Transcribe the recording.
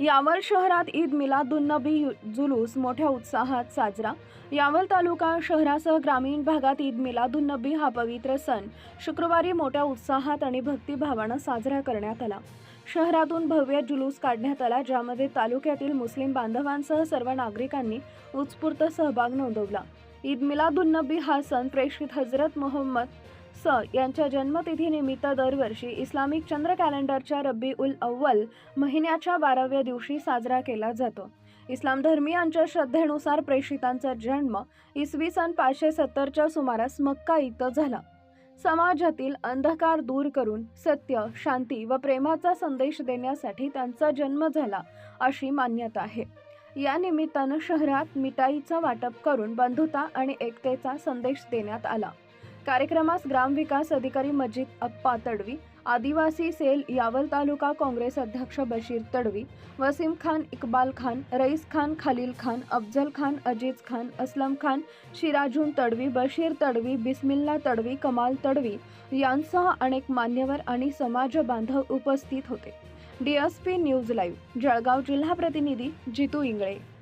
यावल शहरात ईद मिलादुन्नबी यु- जुलूस मोठ्या उत्साहात साजरा. यावल तालुका शहरासह ग्रामीण भागात ईद मिलादुन्नबी हा पवित्र सण शुक्रवारी मोठ्या उत्साहात आणि भक्तिभावानं साजरा करण्यात आला. शहरातून भव्य जुलूस काढण्यात आला ज्यामध्ये तालुक्यातील मुस्लिम बांधवांसह सर्व नागरिकांनी उत्स्फूर्त सहभाग नोंदवला. ईद मिलादुन्नबी हा सण प्रेषित हजरत मोहम्मद स यांच्या जन्मतिथीनिमित्त दरवर्षी इस्लामिक चंद्र कॅलेंडरच्या रब्बी उल अव्वल महिन्याच्या बाराव्या दिवशी साजरा केला जातो. इस्लाम धर्मीयांच्या श्रद्धेनुसार प्रेषितांचा जन्म इसवी सन पाचशे सत्तरच्या सुमारास मक्का इथं झाला. समाजातील अंधकार दूर करून सत्य शांती व प्रेमाचा संदेश देण्यासाठी त्यांचा जन्म झाला अशी मान्यता आहे. या निमित्तानं शहरात मिठाईचं वाटप करून बंधुता आणि एकतेचा संदेश देण्यात आला. कार्यक्रमास ग्रामविकास अधिकारी मजिद अप्पा तडवी आदिवासी सेल यावल तालुका काँग्रेस अध्यक्ष बशीर तडवी वसीम खान इकबाल खान रईस खान खलील खान अफजल खान अजीज खान असलम खान शिराजून तडवी बशीर तडवी बिस्मिल्ला तडवी कमाल तडवी यांसह अनेक मान्यवर आणि समाज बांधव उपस्थित होते. डीएसपी न्यूज लाईव्ह जळगाव जिल्हा प्रतिनिधी जितू इंगळे.